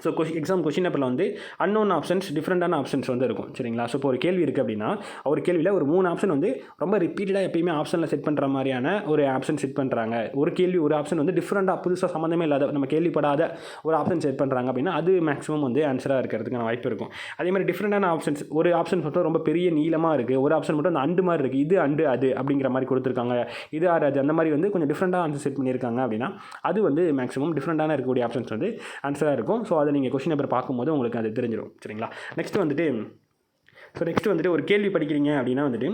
ஸோ கொஷி எக்ஸாம் கொஷின் பேப்பரில் வந்து அன்னோன் ஆப்ஷன்ஸ் டிஃப்ரெண்ட்டான ஆப்ஷன்ஸ் வந்து இருக்கும். சரிங்களா? ஸோ இப்போ ஒரு கேள்வி இருக்குது அப்படின்னா ஒரு கேள்வியில் ஒரு மூணு ஆப்ஷன் வந்து ரொம்ப ரிப்பீட்டடாக எப்பயுமே ஆப்ஷனில் செட் பண்ணுற மாதிரியான ஒரு ஆப்ஷன் செட் பண்ணுறாங்க ஒரு கேள்வி ஒரு ஆப்ஷன் வந்து டிஃப்ரெண்ட்டாக புதுசாக சம்மந்தமே இல்லாத நம்ம கேள்விப்படாத ஒரு ஆப்ஷன் செட் பண்ணுறாங்க அப்படின்னா அது மேக்ஸிமம் வந்து ஆன்சராக இருக்கிறதுக்கான வாய்ப்பு இருக்கும். அதே மாதிரி டிஃப்ரெண்ட்டான ஆப்ஷன்ஸ் ஒரு ஆப்ஷன் மட்டும் ரொம்ப பெரிய நீளமாக இருக்குது ஒரு ஆப்ஷன் மட்டும் அந்த அண்டு மாதிரி இருக்குது இது அண்டு அது அப்படிங்கிற மாதிரி கொடுத்துருக்காங்க. இது ஆறு அது அந்த மாதிரி வந்து கொஞ்சம் டிஃப்ரெண்ட்டாக ஆன்சர் செட் பண்ணியிருக்காங்க அப்படின்னா அது வந்து மேக்ஸிமம் டிஃப்ரெண்ட்டான இருக்கக்கூடிய ஆப்ஷன்ஸ் வந்து ஆன்சராக இருக்கும். ஸோ அது நீங்கள் கொஷின் பேப்பர் பார்க்கும்போது உங்களுக்கு அது தெரிஞ்சிடும் சரிங்களா? நெக்ஸ்ட் வந்துட்டு ஸோ நெக்ஸ்ட் வந்துட்டு ஒரு கேள்வி படிக்கிறீங்க அப்படின்னா வந்துட்டு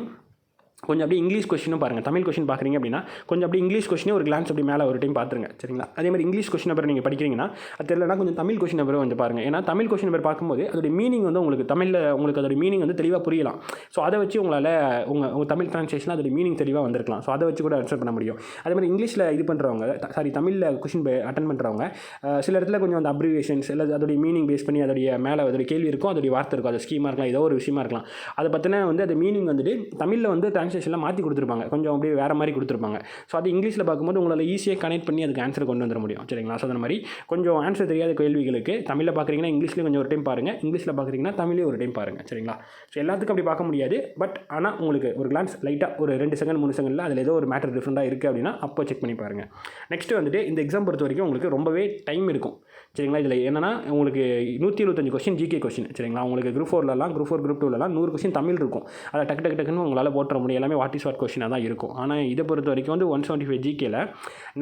கொஞ்சம் அப்படியே இங்கிலீஷ் கொஷினும் பாருங்கள் தமிழ் கொஷின் பார்க்குறீங்க அப்படின்னா கொஞ்சம் அப்படியே இங்கிலீஷ் கொஷினே ஒரு கிளான்ஸ் அப்படி மேலே ஒரு டைம் பார்த்துருங்க. சரிங்களா? அதே மாதிரி இங்கிலீஷ் கொஷின் நம்பர் நீங்கள் படிக்கிறீங்கன்னா அது தெரியலனா கொஞ்சம் தமிழ் கொஷின் நம்பரும் கொஞ்சம் பாருங்கள் ஏன்னா தமிழ் கொஷின் நம்பர் பார்க்கும்போது அதோட மீனிங் வந்து உங்களுக்கு தமிழில் உங்களுக்கு அதோட மீனிங் வந்து தெளிவாக புரியலாம். ஸோ அதை வச்சு உங்களால் உங்கள் உங்கள் தமிழ் ட்ரான்ஸ்லேஷன் அதோட மீனிங் தெளிவாக வந்திருக்கலாம். ஸோ அதை வச்சு கூட ஆன்சர் பண்ண முடியும். அதே மாதிரி இங்கிலீஷில் இது பண்ணுறவங்க சாரி தமிழில் கொஷின் அட்டன் பண்ணுறவங்க சில இடத்துல கொஞ்சம் அந்த அப்ரிவேஷன்ஸ் இல்லை அதோடைய மீனிங் பேஸ் பண்ணி அதோடைய மேலே அதோடைய கேள்வி இருக்கும் அதோடைய வார்த்தை இருக்கும் அது ஸ்கீமாக இருக்கலாம் ஏதோ ஒரு விஷயமா இருக்கலாம். அதை பற்றின வந்து அந்த மீனிங் வந்துட்டு தமிழில் வந்து ட்ரான்ஸ்லேஷனில் மாற்றி கொடுத்துருப்பாங்க. கொஞ்சம் அப்படியே வேறு மாதிரி கொடுத்துருப்பாங்க. ஸோ அது இங்கிலீஷில் பார்க்கும்போது உங்களால் ஈஸியாக கனெக்ட் பண்ணி அதுக்கு ஆன்சர் கொண்டு வந்துட முடியும். சரிங்களா? ஸோ அந்த மாதிரி கொஞ்சம் ஆன்சர் தெரியாத கேள்விகளுக்கு தமிழில் பார்க்குறீங்கன்னா இங்கிலீஷ்லேயும் கொஞ்சம் ஒரு டைம் பாருங்கள் இங்கிலீஷில் பார்க்குறீங்கன்னா தமிழையும் ஒரு டைம் பாருங்கள் சரிங்களா? ஸோ எல்லாத்துக்கும் அப்படி பார்க்க முடியாது. பட் ஆனால் உங்களுக்கு ஒரு கிளான்ஸ் லைட்டாக ஒரு ரெண்டு செகண்ட் மூணு செகண்டில் அதில் ஏதோ ஒரு மேட்டர் டிஃப்ரெண்ட்டாக இருக்குது அப்படின்னா அப்போ செக் பண்ணி பாருங்கள் நெக்ஸ்ட் வந்துட்டு இந்த எக்ஸாம் பொறுத்த வரைக்கும் உங்களுக்கு ரொம்பவே டைம் இருக்கும். சரிங்களா? இதில் என்னன்னா உங்களுக்கு நூற்றி இருபத்தஞ்சு கொஸ்டின் ஜிகே கொஸ்டின் சரிங்களா? உங்களுக்கு குரூப் ஃபோர்லலாம் குரூப் ஃபோர் குரூப் டூலலாம் நூறு கொஸ்டின் தமிழ் இருக்கும். அதை டக்கு டக்கு டக்குன்னு உங்களால் போட்டுற முடியும் எல்லாமே வாட் இஸ் வாட் கொஷினாக தான் இருக்கும். ஆனால் இதை பொறுத்த வரைக்கும் வந்து ஒன் செவன்ட்டி ஃபைவ் ஜிகேல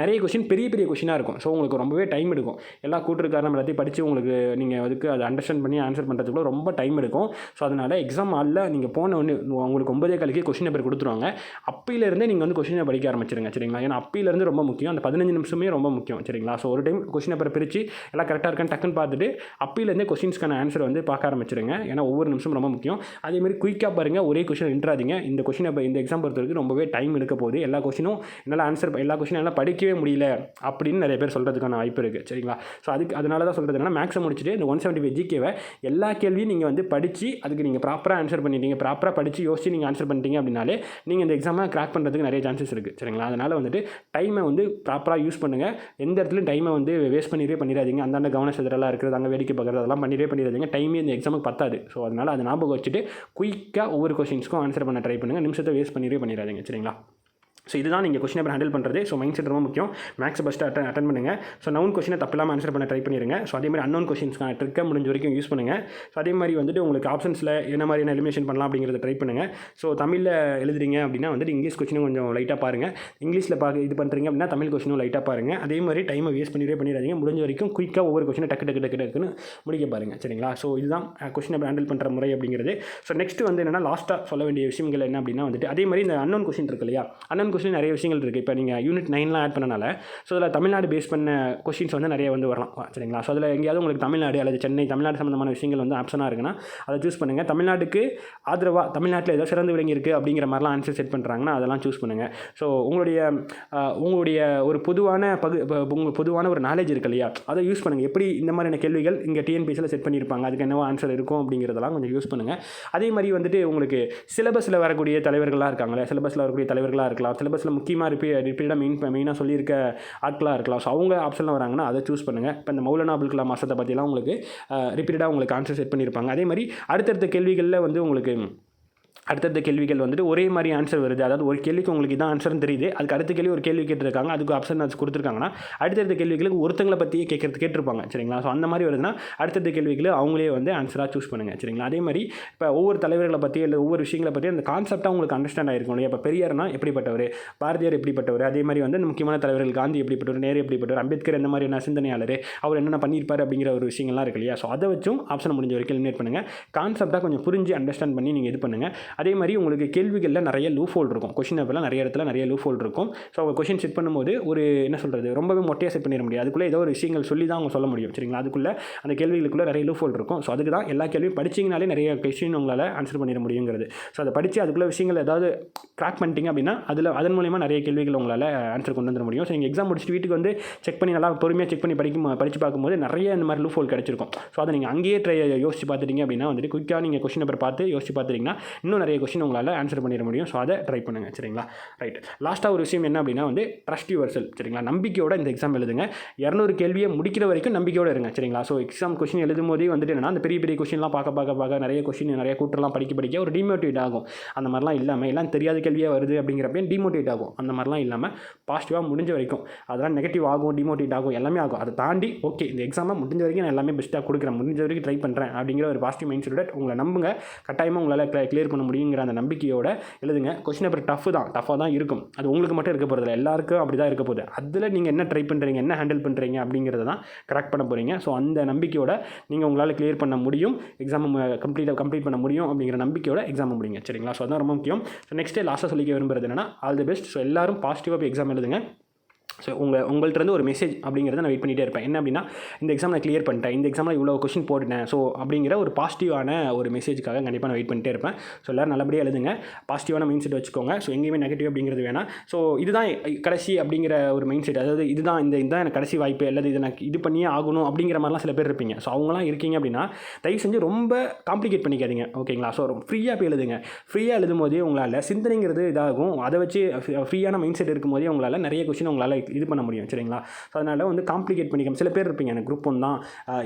நிறைய கொஷின் பெரிய பெரிய கொஷினாக இருக்கும். ஸோ உங்களுக்கு ரொம்பவே டைம் எடுக்கும். எல்லா கூட்டுற எல்லாத்தையும் படித்து உங்களுக்கு நீங்கள் அதுக்கு அதை அண்டர்ஸ்டாண்ட் பண்ணி ஆன்சர் பண்ணுறதுக்குள்ள ரொம்ப டைம் எடுக்கும். ஸோ அதனால் எக்ஸாம் ஆளில் நீங்கள் போன ஒன்று உங்களுக்கு ஒன்பதே காலுக்கே கொஷின் பேப்பர் கொடுத்துருவாங்க. அப்பையிலேருந்தே நீங்கள் வந்து கொஷினை படிக்க ஆரம்பிச்சிருங்க சரிங்களா? ஏன்னா அப்பையிலேருந்து ரொம்ப முக்கியம். அந்த பதினஞ்சு நிமிஷமே ரொம்ப முக்கியம் சரிங்களா? ஸோ ஒரு டைம் கொஸ்டின் பேப்பர் பிரித்து எல்லாம் கரெக்டாக இருக்கான்னு டக்குன்னு பார்த்துட்டு அப்பையிலேருந்தே கொஷின்ஸ்க்கான ஆன்சர் வந்து பார்க்க ஆரம்பிச்சிருங்க. ஏன்னா ஒவ்வொரு நிமிஷம் ரொம்ப முக்கியம். அதேமாதிரி குயிக்காக பாருங்கள் ஒரே கொஷின் நின்றாதீங்க. இந்த கொஷினை இந்த எக்ஸாம் பொறுத்த வரைக்கும் ரொம்பவே டைம் எடுக்க போகுது. எல்லா கொஸ்டினும் என்னால் ஆன்சர் எல்லா கொஸ்டினும் என்னால் படிக்கவே முடியல அப்படின்னு நிறைய பேர் சொல்கிறதுக்கான வாய்ப்பு இருக்குது சரிங்களா? ஸோ அதுக்கு அதனால தான் சொல்கிறது என்னன்னா மேக்ஸை முடிச்சுட்டு இந்த ஒன் செவன்ட்டி ஃபைவ் ஜிகேவை எல்லா கேள்வியும் நீங்கள் வந்து படித்து அதுக்கு நீங்கள் ப்ராப்பராக ஆன்சர் பண்ணிட்டீங்க. ப்ராப்பராக படித்து யோசிச்சு நீங்கள் ஆன்சர் பண்ணிட்டீங்க அப்படின்னாலே நீங்கள் இந்த எக்ஸாமை கிராக் பண்ணுறதுக்கு நிறைய சான்சஸ் இருக்குது சரிங்களா? அதனால் வந்துட்டு டைமை வந்து ப்ராப்பராக யூஸ் பண்ணுங்கள் எந்த இடத்துலையும் டைமை வந்து வேஸ்ட் பண்ணிடவே பண்ணிடாதீங்க. அந்தாண்ட கவன சிதறலாம் இருக்கிறது அங்கே வேடிக்கை பார்க்குறது அதெல்லாம் பண்ணிடவே பண்ணிடாதீங்க. டைமே இந்த எக்ஸாமுக்கு பத்தாது. ஸோ அதனால் அதை ஞாபகம் வச்சுட்டு குயிக்காக ஒவ்வொரு கொஸ்டின்ஸ்க்கும் ஆன்சர் பண்ண ட்ரை பண்ணுங்கள் நிமிஷத்தை வேஸ்ட் பண்ணிடவே பண்ணிடாதீங்க சரிங்களா? ஸோ இதுதான் நீங்கள் கொஷின் பேப்பர் ஹேண்டில் பண்ணுறது ஸோ மைண்ட் செட் ரொம்ப முக்கியம். மேக்ஸ் ஃபஸ்ட்டு அட்டன் அட்டன் பண்ணுங்கள் ஸோ நவுன் கொஷினை தப்பில்லாமல் ஆன்சர் பண்ண ட்ரை பண்ணிடுங்க ஸோ அதே மாதிரி அன்னோன் கொஷின்ஸ்க்கான ட்ரிக்கை முடிஞ்ச வரைக்கும் யூஸ் பண்ணுங்கள் ஸோ அதே மாதிரி வந்துட்டு உங்களுக்கு ஆப்ஷன்ஸில் என்ன மாதிரியான எலிமினேஷன் பண்ணலாம் அப்படிங்கிறத ட்ரை பண்ணுங்கள் ஸோ தமிழில் எழுதுறீங்க அப்படின்னா வந்துட்டு இங்கிலீஷ் கொஷினும் கொஞ்சம் லைட்டாக பாருங்கள் இங்கிலீஷில் பார்க்க இது பண்ணுறீங்க அப்படின்னா தமிழ் கொஷினும் லைட்டாக பாருங்கள் அதே மாதிரி டைமை வேஸ்ட் பண்ணிடவே பண்ணிடாதீங்க. முடிஞ்ச வரைக்கும் குயிக்காக ஒவ்வொரு கொஸ்டினை டக்கு டக்கு டக்கு டக்குன்னு முடிக்க பாருங்கள் சரிங்களா? ஸோ இதுதான் கொஷினை ஹேண்டில் பண்ணுற முறை அப்படிங்கிறது. ஸோ நெக்ஸ்ட் வந்து என்னென்னா லாஸ்ட்டாக சொல்ல வேண்டிய விஷயங்கள் என்ன அப்படின்னா வந்துட்டு அதே மாதிரி இந்த அன்னோன் கொஷின் இருக்கு இல்லையா? அன்னோன் கொஸ்டின் நிறைய விஷயங்கள் இருக்குது இப்போ நீங்கள் யூனிட் நைன்லாம் ஆட் பண்ணனால ஸோ அதில் தமிழ்நாடு பேஸ் பண்ண கொஸ்டின்ஸ் வந்து நிறைய வந்து வரலாம். சரிங்களா? ஸோ அதில் எங்கேயாவது உங்களுக்கு தமிழ்நாடு அல்லது சென்னை தமிழ்நாடு சம்மந்தமான விஷயங்கள் வந்து ஆப்ஷனாக இருக்குன்னா அதை சூஸ் பண்ணுங்கள் தமிழ்நாட்டுக்கு ஆதரவாக தமிழ்நாட்டில் ஏதோ சிறந்து விளங்கி இருக்குது அப்படிங்கிற மாதிரிலாம் ஆன்சர் செட் பண்ணுறாங்கன்னா அதெல்லாம் சூஸ் பண்ணுங்கள் ஸோ உங்களுடைய உங்களுடைய ஒரு பொதுவான பகு ப- உங்கள் பொதுவான ஒரு நாலேஜ் இருக்கு இல்லையா? அதை யூஸ் பண்ணுங்கள் எப்படி இந்த மாதிரியான கேள்விகள் இங்கே டிஎன்பிஎஸ்சியில் செட் பண்ணியிருப்பாங்க? அதுக்கு என்னவோ ஆன்சர் இருக்கும் அப்படிங்கிறதெல்லாம் கொஞ்சம் யூஸ் பண்ணுங்கள் அதே மாதிரி வந்துட்டு உங்களுக்கு சிலபஸில் வரக்கூடிய தலைவர்களாக இருக்காங்களே? சிலபஸில் வரக்கூடிய தலைவர்களாக இருக்கலாம். சிலபஸில் முக்கியமாக ரிப்பீ ரிப்பீட்டாக மெயின் மெயினாக சொல்லியிருக்க ஆட்களாக இருக்கலாம். ஸோ அவங்க ஆப்ஷனில் வராங்கன்னா அதை சூஸ் பண்ணுங்கள் இப்போ இந்த மௌலானா அபுல் கலாம் மாசத்தை பற்றிலாம் உங்களுக்கு ரிப்பீட்டாக உங்களுக்கு ஆன்சர் செட் பண்ணியிருப்பாங்க அதே மாதிரி அடுத்தடுத்த கேள்விகளில் வந்து உங்களுக்கு அடுத்தடுத்த கேள்விகள் வந்துட்டு ஒரே மாதிரி ஆன்சர் வருது. அதாவது ஒரு கேள்விக்கு உங்களுக்கு இதான் ஆன்சர்னு தெரியுது. அதுக்கு அடுத்த கேள்வி ஒரு கேள்வி கேட்டிருக்காங்க. அதுக்கு ஆப்ஷன் அது கொடுத்துருக்காங்கன்னா அடுத்தடுத்த கேள்விகளுக்கு ஒருத்தங்களை பற்றியே கேட்கறது கேட்டிருப்பாங்க. சரிங்களா? ஸோ அந்த மாதிரி வருதுன்னா அடுத்தடுத்த கேள்விகளை அவங்களே வந்து ஆன்சராக சூஸ் பண்ணுங்கள் சரிங்களா? அதே மாதிரி இப்போ ஒவ்வொரு தலைவர்களை பற்றி இல்லை ஒவ்வொரு விஷயங்களை பற்றி அந்த கான்செப்டாக உங்களுக்கு அண்டர்ஸ்டாண்ட் ஆகிருக்கும் இல்லையா? இப்போ பெரியார்னா எப்படிப்பட்டவர்? பாரதியார் எப்படிப்பட்டவர்? அதே மாதிரி வந்து முக்கியமான தலைவர்கள் காந்தி எப்படிப்பட்டவர்? நேரு எப்படிப்பட்டவர்? அம்பேத்கர் இந்த மாதிரியான சிந்தனையாளர் அவர் என்னென்ன பண்ணியிருப்பார் அப்படிங்கிற ஒரு விஷயங்கள்லாம் இருக்கு இல்லையா? ஸோ அதை வச்சும் ஆப்ஷன் முடிஞ்ச வரைக்கும் எலிமினேட் பண்ணுங்கள் கான்செப்டாக கொஞ்சம் புரிஞ்சு அண்டர்ஸ்டாண்ட் பண்ணி நீங்கள் இது பண்ணுங்கள் அதே மாதிரி உங்களுக்கு கேள்விகளில் நிறைய லூ ஃபோல் இருக்கும். கொஷின் பேப்பரில் நிறைய இடத்துல நிறைய லூ ஃபோல் இருக்கும். ஸோ அவங்க கொஷின் செட் பண்ணும்போது ஒரு என்ன சொல்கிறது ரொம்பவே மொட்டையாக செட் பண்ணிட முடியாது. அதுக்குள்ளே ஏதோ ஒரு விஷயங்கள் சொல்லி தான் அவங்க சொல்ல முடியும். சரிங்களா? அதுக்குள்ளே அந்த கேள்விகளுக்குள்ளே நிறைய லூ ஃபோல் இருக்கும். ஸோ அதுக்கு தான் எல்லா கேள்வியும் படிச்சிங்கனாலே நிறைய கொஷின் உங்களால் ஆன்சர் பண்ணிட முடியுங்கிறது. ஸோ அதை படித்து அதுக்குள்ளே விஷயங்கள் ஏதாவது க்ராக் பண்ணிட்டீங்க அப்படின்னா அதில் அதன் மூலிமா நிறைய கேள்விகள் உங்களால் ஆன்சர் கொண்டு வந்துட முடியும். ஸோ நீங்கள் எக்ஸாம் முடிச்சுட்டு வீட்டுக்கு வந்து செக் பண்ணி நல்லா பொறுமையாக செக் பண்ணி படிக்கும் படித்து பார்க்கும்போது நிறைய இந்த மாதிரி லூ ஃபோல் கிடச்சிருக்கும். ஸோ அதை நீங்கள் அங்கேயே ட்ரை யோசிச்சு பார்த்துட்டீங்க அப்படின்னா வந்துட்டு குயிக்காக நீங்கள் கொஷின் பேப்பர் பார்த்து யோசிச்சு பார்த்துட்டிங்கன்னா இன்னும் நிறைய கொஷின் உங்களால் ஆன்சர் பண்ணிட முடியும். ஸோ அதை ட்ரை பண்ணுங்கள் சரிங்களா? ரைட் லாஸ்ட்டாக ஒரு விஷயம் என்ன அப்படின்னா வந்து ட்ரஸ்ட் யுவர் செல் சரிங்களா? நம்பிக்கையோட இந்த எக்ஸாம் எழுதுங்க. இரநூறு கேள்வியை முடிக்கிற வரைக்கும் நம்பிக்கையோட இருங்க. சரிங்களா? ஸோ எக்ஸாம் கொஷின் எழுதும் போதே வந்துட்டு என்னன்னா அந்த பெரிய பெரிய கொஷின்லாம் பார்க்க பார்க்க பார்க்க நிறைய கொஸ்டின் நிறைய கூட்டெல்லாம் படிக்க படிக்க ஒரு டிமோட்டிவேட் ஆகும். அந்த மாதிரிலாம் இல்லாமல் எல்லாம் தெரியாத கேள்வியாக வருது அப்படிங்கிறப்ப டிமோட்டிவேட் ஆகும். அந்த மாதிரிலாம் இல்லாமல் பாசிட்டிவாக முடிஞ்ச வரைக்கும் அதெல்லாம் நெகட்டிவ் ஆகும் டிமோட்டிவேட் ஆகும் எல்லாமே ஆகும். அதை தாண்டி ஓகே இந்த எக்ஸாமை முடிஞ்ச வரைக்கும் நான் எல்லாமே பெஸ்ட்டாக கொடுக்குறேன். முடிஞ்ச வரைக்கும் ட்ரை பண்ணுறேன் அப்படிங்கிற ஒரு பாசிட்டிவ் மைண்ட் செட்டோட உங்களை நம்புங்க. கட்டாயமாக உங்களால் கிளியர் பண்ண முடியும். முடியுங்கிற அந்த நம்பிக்கையோட எழுதுங்க. கொஷின் பேப்பர் டஃப் தான். டஃப்பாக தான் இருக்கும். அது உங்களுக்கு மட்டும் இருக்க போகிறதில்ல எல்லாருக்கும் அப்படி தான் இருக்க போகுது. அதில் நீங்கள் என்ன ட்ரை பண்ணுறீங்க என்ன ஹேண்டில் பண்ணுறீங்க அப்படிங்கிறத தான் கரெக்ட் பண்ண போகிறீங்க ஸோ அந்த நம்பிக்கையோட நீங்கள் உங்களால் கிளியர் பண்ண முடியும். எக்ஸாம் கம்ப்ளீட்டாக கம்ப்ளீட் பண்ண முடியும் அப்படிங்கிற நம்பிக்கையோட எக்ஸாம் முடியுங்க சரிங்களா? ஸோ அதான் ரொம்ப முக்கியம். ஸோ நெக்ஸ்ட்டு லாஸ்ட்டாக சொல்லிக்க விரும்புறது என்னன்னா ஆல் தி பெஸ்ட் ஸோ எல்லாரும் பாசிட்டிவாக போய் எக்ஸாம் எழுதுங்க. ஸோ உங்கள் உங்கள்கிட்ட இருந்து ஒரு மெசேஜ் அப்படிங்கிறத நான் வெயிட் பண்ணிகிட்டே இருப்பேன். என்ன அப்படின்னா இந்த எக்ஸாம் நான் கிளியர் பண்ணிட்டேன். இந்த எக்ஸாமில் இவ்வளோ கொஷின் போட்டுட்டேன். ஸோ அப்படிங்கிற ஒரு பாசிட்டிவான ஒரு மெசேஜுக்காக கண்டிப்பாக நான் வெயிட் பண்ணிட்டே இருப்பேன். ஸோ எல்லோரும் நல்லபடியாக எழுதுங்க. பாசிட்டிவான மைண்ட் செட் வச்சுக்கோங்க. ஸோ எங்கேயுமே நெகட்டிவ் அப்படிங்கிறது வேணாம். ஸோ இதுதான் கடைசி அப்படிங்கிற ஒரு மைண்ட் செட் அதாவது இதுதான் இந்த இதுதான் எனக்கு கடைசி வாய்ப்பு. அல்லது இதை நான் இது பண்ணியே ஆகணும் அப்படிங்கிற மாதிரிலாம் சில பேர் இருப்பீங்க. ஸோ அவங்களாம் இருக்கீங்க அப்படின்னா தயவு செஞ்சு ரொம்ப காம்ப்ளிகேட் பண்ணிக்காதீங்க. ஓகேங்களா ஸோ ஃப்ரீயாக போய் எழுதுங்க. ஃப்ரீயாக எழுதும் போதே உங்களால் சிந்தனைங்கிறது இதாகும். அதை வச்சு ஃப்ரீயான மைண்ட் செட் இருக்கும் போதே உங்களால் நிறைய கொஷின் உங்களால் இது பண்ண முடியும் சரிங்களா? ஸோ அதனால் வந்து காம்ப்ளிகேட் பண்ணிக்கணும் சில பேர் இருப்பீங்க எனக்கு குரூப் ஒன் தான்.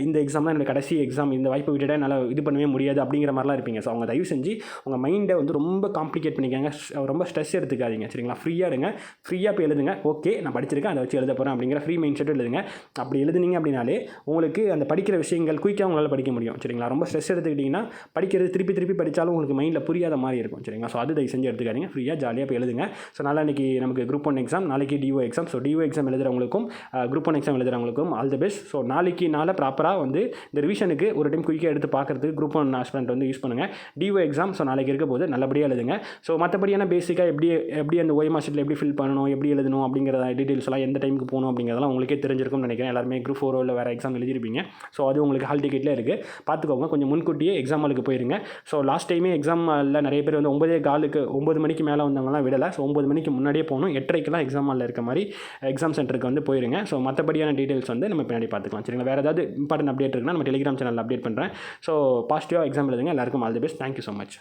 இந்த எக்ஸாம் தான் என்னோட கடைசி எக்ஸாம் இந்த வாய்ப்பை விட்டுட்டு என்னால் இது பண்ணவே முடியாது அப்படிங்கிற மாதிரிலாம் இருப்பீங்க. ஸோ அவங்க தயவு செஞ்சு உங்கள் மைண்டை வந்து ரொம்ப காம்ப்ளிகேட் பண்ணிக்காங்க ரொம்ப ஸ்ட்ரெஸ் எடுத்துக்காதீங்க சரிங்களா? ஃப்ரீயாக இருங்க ஃப்ரீயாக போய் எழுதுங்க ஓகே நான் படிச்சிருக்கேன் அதை வச்சு எழுத போகிறேன் அப்படிங்கிற ஃப்ரீ மைண்ட் செட் எழுதுங்க. அப்படி எழுதுனீங்க அப்படின்னாலே உங்களுக்கு அந்த படிக்கிற விஷயங்கள் குயிக்காக உங்களால் படிக்க முடியும் சரிங்களா? ரொம்ப ஸ்ட்ரெஸ் எடுத்துக்கிட்டிங்கன்னா படிக்கிறது திருப்பி திருப்பி படித்தாலும் உங்களுக்கு மைண்டில் புரியாத மாதிரி இருக்கும் சரிங்களா? ஸோ அது தயவு செஞ்சு எடுத்துக்காதீங்க ஃப்ரீயாக ஜாலியாக போய் எழுதுங்க. ஸோ நாளை இன்றைக்கி நமக்கு குரூப் ஒன் எக்ஸாம் நாளைக்கு DO exam so DO exam எழுதுறவங்களுக்கும் group one exam எழுதுறவங்களுக்கும் ஆல் தி பெஸ்ட் ஸோ நாளைக்கு நாளை ப்ராப்பராக வந்து இந்த ரிவிஷனுக்கு ஒரு டைம் குயிக்காக எடுத்து பார்க்குறதுக்கு குரூப் ஒன் ஆஸ்பிரண்ட் வந்து யூஸ் பண்ணுங்கள் டிஓ எக்ஸாம் ஸோ நாளைக்கு இருக்க போது நல்லபடியாக எழுதுங்க. ஸோ மற்றபடியான பேசிக்காக எப்படி எப்படி அந்த ஒய் மாஸ்டரில் எப்படி ஃபில் பண்ணணும் எப்படி எழுதணும் அப்படிங்கிற டீட்டெயில்ஸ் எல்லாம் எந்த டைமுக்கு போகணும் அப்படிங்கிறதெல்லாம் உங்களுக்கே தெரிஞ்சிருக்கும்னு நினைக்கிறேன். எல்லாருமே குரூப் ஃபோரோ இல்லை வேறு எக்ஸாம் எழுதிருப்பீங்க. ஸோ அது உங்களுக்கு ஹால் டிக்கெட்டில் இருக்குது பார்த்துக்கோங்க கொஞ்சம் முன்கூட்டியே எக்ஸாம் ஹாலுக்கு போயிருங்க. ஸோ லாஸ்ட் டைமே எக்ஸாமில் நிறைய பேர் வந்து ஒம்பதே காலுக்கு ஒம்பது மணிக்கு மேலே வந்தவங்கலாம் விடலை. ஸோ ஒம்பது மணிக்கு முன்னாடியே போகணும். எட்டரைக்கெலாம் எக்ஸாம் ஹாலில் இருக்க மாதிரி எக்ஸாம் சென்டருக்கு வந்து போயிருங்க. ஸோ மற்றபடியான டீட்டெயில்ஸ் வந்து நம்ம பின்னாடி பார்த்துக்கலாம். சரிங்களா? வேறு ஏதாவது இம்பார்ட்டன்ட் அப்டேட் இருக்குன்னா நம்ம டெலிகிராம் சேனல் அப்டேட் பண்ணுறேன் ஸோ பாசிட்டிவாக எக்ஸாம் எழுதுங்க. எல்லாருக்கும் all the best thank you so much